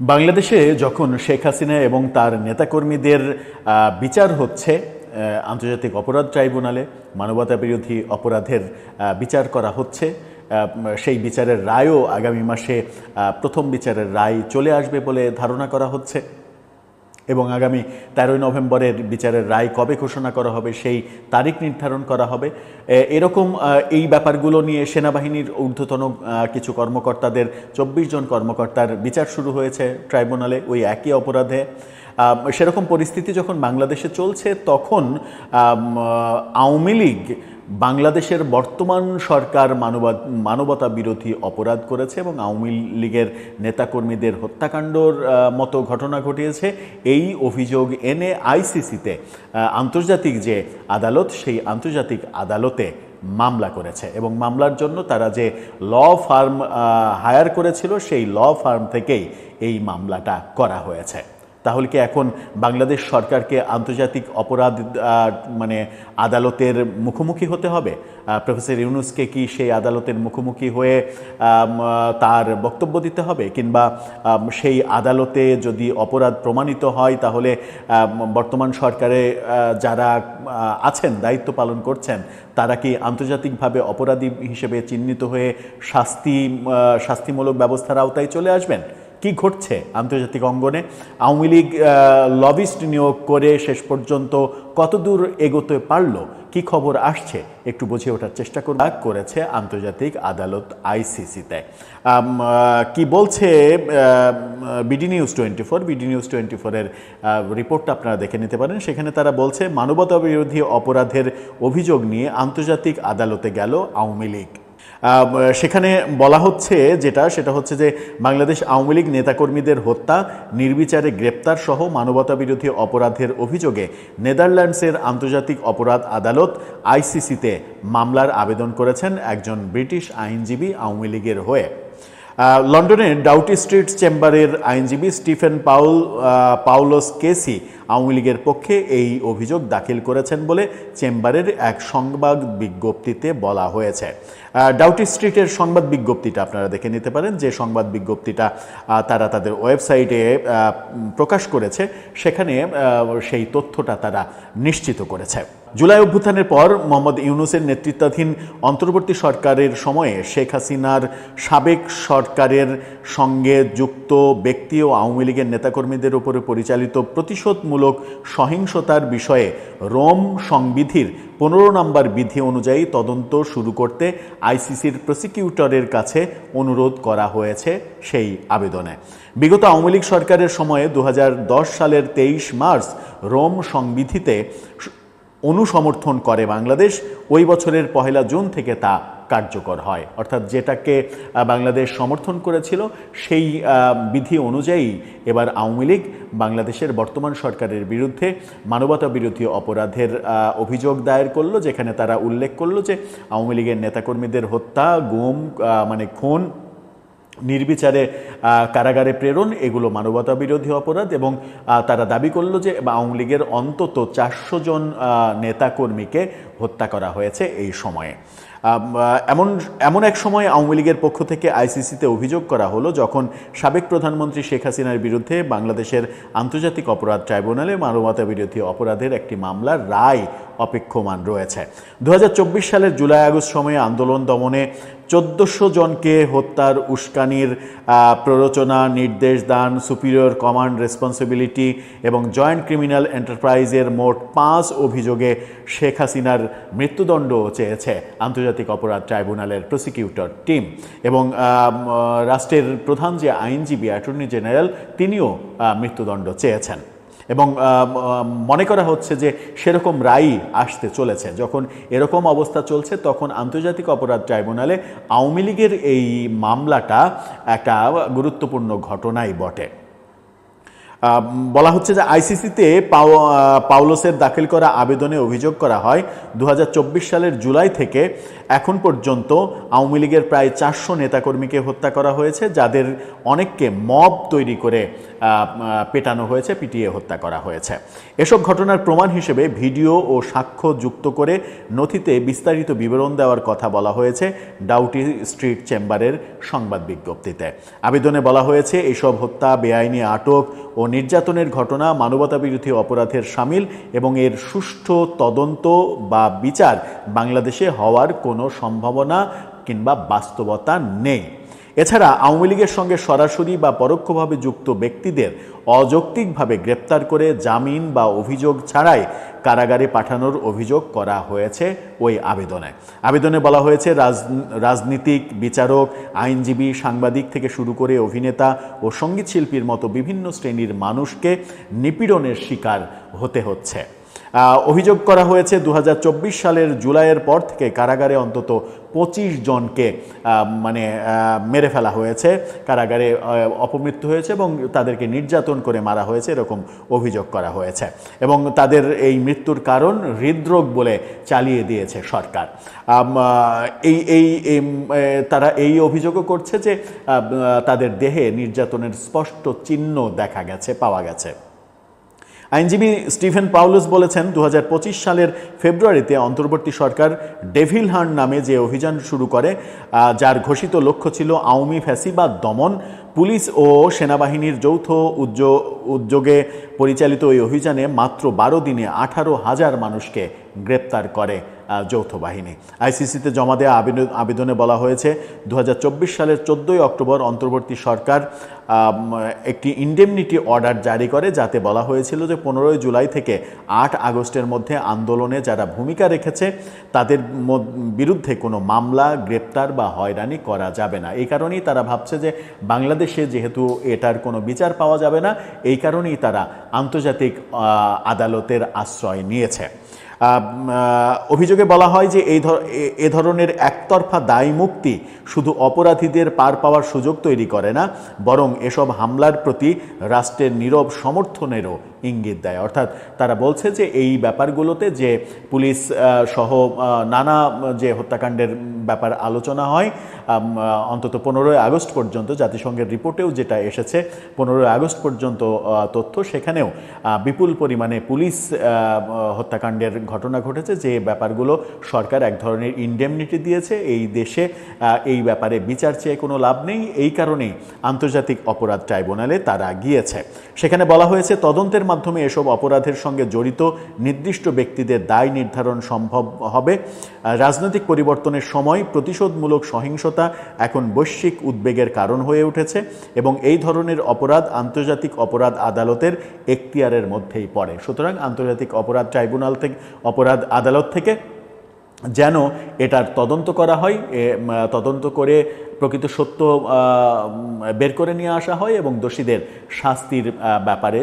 বাংলাদেশে যখন শেখ হাসিনা এবং তার নেতাকর্মীদের বিচার হচ্ছে আন্তর্জাতিক অপরাধ ট্রাইব্যুনালে মানবতা বিরোধী অপরাধের বিচার করা হচ্ছে সেই বিচারের রায়ও আগামী মাসে প্রথম বিচারের রায় চলে আসবে বলে ধারণা করা হচ্ছে। এবং আগামী তেরোই নভেম্বরের বিচারের রায় কবে ঘোষণা করা হবে, সেই তারিখ নির্ধারণ করা হবে। এরকম এই ব্যাপারগুলো নিয়ে সেনাবাহিনীর ঊর্ধ্বতন কিছু কর্মকর্তাদের, চব্বিশ জন কর্মকর্তার বিচার শুরু হয়েছে ট্রাইব্যুনালে ওই একই অপরাধে। সেরকম পরিস্থিতি যখন বাংলাদেশে চলছে, তখন আওয়ামী লীগ বাংলাদেশের বর্তমান সরকার মানবা মানবতা বিরোধী অপরাধ করেছে এবং আওয়ামী লীগের নেতাকর্মীদের হত্যাকাণ্ডর মতো ঘটনা ঘটিয়েছে। এই অভিযোগ এনে আইসিসিতে আন্তর্জাতিক যে আদালত, সেই আন্তর্জাতিক আদালতে মামলা করেছে এবং মামলার জন্য তারা যে ল ফার্ম হায়ার করেছিল, সেই ল ফার্ম থেকেই এই মামলাটা করা হয়েছে। তাহলে কি এখন বাংলাদেশ সরকারকে আন্তর্জাতিক অপরাধ মানে আদালতের মুখোমুখি হতে হবে? প্রফেসর ইউনুসকে কি সেই আদালতের মুখোমুখি হয়ে তার বক্তব্য দিতে হবে? কিংবা সেই আদালতে যদি অপরাধ প্রমাণিত হয়, তাহলে বর্তমান সরকারে যারা আছেন, দায়িত্ব পালন করছেন, তারা কি আন্তর্জাতিকভাবে অপরাধী হিসেবে চিহ্নিত হয়ে শাস্তি শাস্তিমূলক ব্যবস্থার আওতায় চলে আসবেন? কি ঘটছে আন্তর্জাতিক অঙ্গনে? আওয়ামী লীগ লবিস্ট নিয়োগ করে শেষ পর্যন্ত কতদূর এগোতে পারল? কি খবর আসছে? একটু বুঝে ওঠার চেষ্টা করা করেছে আন্তর্জাতিক আদালত আইসিসিতে। কি বলছে BD news twenty four BD news twenty ফোরের রিপোর্টটা আপনারা দেখে নিতে পারেন। সেখানে তারা বলছে মানবতা বিরোধী অপরাধের অভিযোগ নিয়ে আন্তর্জাতিক আদালতে গেল আওয়ামী লীগ। সেখানে বলা হচ্ছে যেটা, সেটা হচ্ছে যে বাংলাদেশ আওয়ামী লীগ নেতাকর্মীদের হত্যা, নির্বিচারে গ্রেপ্তার সহ মানবতাবিরোধী অপরাধের অভিযোগে নেদারল্যান্ডসের আন্তর্জাতিক অপরাধ আদালত আইসিসিতে মামলার আবেদন করেছেন একজন ব্রিটিশ আইনজীবী আওয়ামী লীগের হয়ে। লন্ডনের ডাউটি স্ট্রিট চেম্বারের আইনজীবী Stephen Paul Powles KC Awami লীগের পক্ষে এই অভিযোগ দাখিল করেছেন বলে চেম্বারের এক সংবাদ বিজ্ঞপ্তিতে বলা হয়েছে। ডাউটি স্ট্রিটের সংবাদ বিজ্ঞপ্তিটা আপনারা দেখে নিতে পারেন। যে সংবাদ বিজ্ঞপ্তিটা তারা তাদের ওয়েবসাইটে প্রকাশ করেছে, সেখানে সেই তথ্যটা তারা নিশ্চিত করেছে। জুলাই অভ্যুত্থানের পর মোহাম্মদ ইউনুসের নেতৃত্বাধীন অন্তর্বর্তী সরকারের সময়ে শেখ হাসিনার সাবেক সরকারের সঙ্গে যুক্ত ব্যক্তি ও আওয়ামী লীগের নেতাকর্মীদের উপরে পরিচালিত প্রতিশোধমূলক সহিংসতার বিষয়ে রোম সংবিধির পনেরো নম্বর বিধি অনুযায়ী তদন্ত শুরু করতে আইসিসির প্রসিকিউটরের কাছে অনুরোধ করা হয়েছে সেই আবেদনে। বিগত আওয়ামী লীগ সরকারের সময়ে দু হাজার দশ সালের তেইশ মার্চ রোম সংবিধিতে অনুসমর্থন করে বাংলাদেশ, ওই বছরের পহেলা জুন থেকে তা কার্যকর হয়। অর্থাৎ যেটাকে বাংলাদেশ সমর্থন করেছিল, সেই বিধি অনুযায়ী এবার আওয়ামী লীগ বাংলাদেশের বর্তমান সরকারের বিরুদ্ধে মানবতা বিরোধী অপরাধের অভিযোগ দায়ের করল, যেখানে তারা উল্লেখ করল যে আওয়ামী লীগের নেতাকর্মীদের হত্যা, গুম মানে খুন নির্বিচারে কারাগারে প্রেরণ, এগুলো মানবতা বিরোধী অপরাধ এবং তারা দাবি করল যে আওয়ামী লীগের অন্তত চারশো জন নেতাকর্মীকে হত্যা করা হয়েছে এই সময়ে। এমন এমন এক সময় আওয়ামী লীগের পক্ষ থেকে আইসিসিতে অভিযোগ করা হলো যখন সাবেক প্রধানমন্ত্রী শেখ হাসিনার বিরুদ্ধে বাংলাদেশের আন্তর্জাতিক অপরাধ ট্রাইব্যুনালে মানবতা বিরোধী অপরাধের একটি মামলার রায় অপেক্ষমান রয়েছে। দু হাজার চব্বিশ সালের জুলাই আগস্ট সময়ে আন্দোলন দমনে চোদ্দোশো জনকে হত্যার উস্কানির প্ররোচনা, নির্দেশ দান, সুপিরিয়র কমান্ড রেসপন্সিবিলিটি এবং জয়েন্ট ক্রিমিনাল এন্টারপ্রাইজের মোট পাঁচ অভিযোগে শেখ হাসিনার মৃত্যুদণ্ড চেয়েছে আন্তর্জাতিক অপরাধ ট্রাইব্যুনালের প্রসিকিউটর টিম এবং রাষ্ট্রের প্রধান যে আইনজীবী অ্যাটর্নি জেনারেল তিনিও মৃত্যুদণ্ড চেয়েছেন। এবং মনে করা হচ্ছে যে সেরকম রায় আসতে চলেছে। যখন এরকম অবস্থা চলছে, তখন আন্তর্জাতিক অপরাধ ট্রাইব্যুনালে আওয়ামী লীগের এই মামলাটা একটা গুরুত্বপূর্ণ ঘটনাই বটে। বলা হচ্ছে যে আইসিসিতে পাউলোসের দাখিল করা আবেদনে অভিযোগ করা হয়। দু হাজার চব্বিশ সালের জুলাই থেকে এখন পর্যন্ত আওয়ামী লীগের প্রায় চারশো নেতাকর্মীকে হত্যা করা হয়েছে, যাদের অনেককে মব তৈরি করে পেটানো হয়েছে, পিটিয়ে হত্যা করা হয়েছে। এসব ঘটনার প্রমাণ হিসেবে ভিডিও ও সাক্ষ্য যুক্ত করে নথিতে বিস্তারিত বিবরণ দেওয়ার কথা বলা হয়েছে ডাউটি স্ট্রিট চেম্বারের সংবাদ বিজ্ঞপ্তিতে। আবেদনে বলা হয়েছে, এসব হত্যা, বেআইনি আটক ও নির্যাতনের ঘটনা মানবতাবিরোধী অপরাধের সামিল এবং এর সুষ্ঠু তদন্ত বা বিচার বাংলাদেশে হওয়ার কোনো সম্ভাবনা কিংবা বাস্তবতা নেই। এছাড়া আওয়ামী লীগের সঙ্গে সরাসরি বা পরোক্ষভাবে যুক্ত ব্যক্তিদের অযৌক্তিকভাবে গ্রেপ্তার করে জামিন বা অভিযোগ ছাড়াই কারাগারে পাঠানোর অভিযোগ করা হয়েছে ওই আবেদনে। আবেদনে বলা হয়েছে, রাজ- রাজনীতিক, বিচারক, আইনজীবী, সাংবাদিক থেকে শুরু করে অভিনেতা ও সংগীত শিল্পীর মতো বিভিন্ন শ্রেণির মানুষকে নিপীড়নের শিকার হতে হচ্ছে। অভিযোগ করা হয়েছে দু হাজার চব্বিশ সালের জুলাইয়ের পর থেকে কারাগারে অন্তত পঁচিশ জনকে মানে মেরে ফেলা হয়েছে। কারাগারে অপমৃত্যু হয়েছে এবং তাদেরকে নির্যাতন করে মারা হয়েছে এরকম অভিযোগ করা হয়েছে। এবং তাদের এই মৃত্যুর কারণ হৃদরোগ বলে চালিয়ে দিয়েছে সরকার। এই এই তারা এই অভিযোগও করছে যে তাদের দেহে নির্যাতনের স্পষ্ট চিহ্ন দেখা গেছে, পাওয়া গেছে। আইনজীবী স্টিভেন পাউলস বলেছেন দু হাজার পঁচিশ সালের ফেব্রুয়ারিতে অন্তর্বর্তী সরকার ডেভিল হার্ন নামে যে অভিযান শুরু করে যার ঘোষিত লক্ষ্য ছিল আওয়ামী ফ্যাসিবাদ দমন, পুলিশ ও সেনাবাহিনীর যৌথ উদ্যোগ উদ্যোগে পরিচালিত ওই অভিযানে মাত্র বারো দিনে আঠারো হাজার মানুষকে গ্রেপ্তার করে যৌথ বাহিনী। আইসিসিতে জমা দেওয়া আবেদন, আবেদনে বলা হয়েছে দু হাজার চব্বিশ সালের চোদ্দোই অক্টোবর অন্তর্বর্তী সরকার একটি ইন্ডেমনিটি অর্ডার জারি করে, যাতে বলা হয়েছিল যে পনেরোই জুলাই থেকে আট আগস্টের মধ্যে আন্দোলনে যারা ভূমিকা রেখেছে, তাদের বিরুদ্ধে কোনো মামলা, গ্রেপ্তার বা হয়রানি করা যাবে না। এই কারণেই তারা ভাবছে যে বাংলাদেশে যেহেতু এটার কোনো বিচার পাওয়া যাবে না, এই কারণেই তারা আন্তর্জাতিক আদালতের আশ্রয় নিয়েছে। অভিযোগে বলা হয় যে এই এ ধরনের একতরফা দায় মুক্তি শুধু অপরাধীদের পার পাওয়ার সুযোগ তৈরি করে না, বরং এসব হামলার প্রতি রাষ্ট্রের নীরব সমর্থনেরও ইঙ্গিত দেয়। অর্থাৎ তারা বলছে যে এই ব্যাপারগুলোতে যে পুলিশ সহ নানা যে হত্যাকাণ্ডের ব্যাপার আলোচনা হয় অন্তত পনেরোই আগস্ট পর্যন্ত, জাতিসংঘের রিপোর্টেও যেটা এসেছে, পনেরোই আগস্ট পর্যন্ত তথ্য সেখানেও বিপুল পরিমাণে পুলিশ হত্যাকাণ্ডের ঘটনা ঘটেছে যে ব্যাপারগুলো সরকার এক ধরনের ইন্ডেমনিটি দিয়েছে। এই দেশে এই ব্যাপারে বিচার চেয়ে কোনো লাভ নেই। এই কারণেই আন্তর্জাতিক অপরাধ ট্রাইব্যুনালে তারা গিয়েছে। সেখানে বলা হয়েছে, তদন্তের মাধ্যমে এসব অপরাধের সঙ্গে জড়িত নির্দিষ্ট ব্যক্তিদের দায় নির্ধারণ সম্ভব হবে। রাজনৈতিক পরিবর্তনের সময় প্রতিশোধমূলক সহিংসতা এখন বৈশ্বিক উদ্বেগের কারণ হয়ে উঠেছে এবং এই ধরনের অপরাধ আন্তর্জাতিক অপরাধ আদালতের এখতিয়ারের মধ্যেই পড়ে। সুতরাং আন্তর্জাতিক অপরাধ ট্রাইব্যুনাল থেকে অপরাধ আদালত থেকে যেন এটার তদন্ত করা হয় তদন্ত করে প্রকৃত সত্য বের করে নিয়ে আসা হয় এবং দোষীদের শাস্তির ব্যাপারে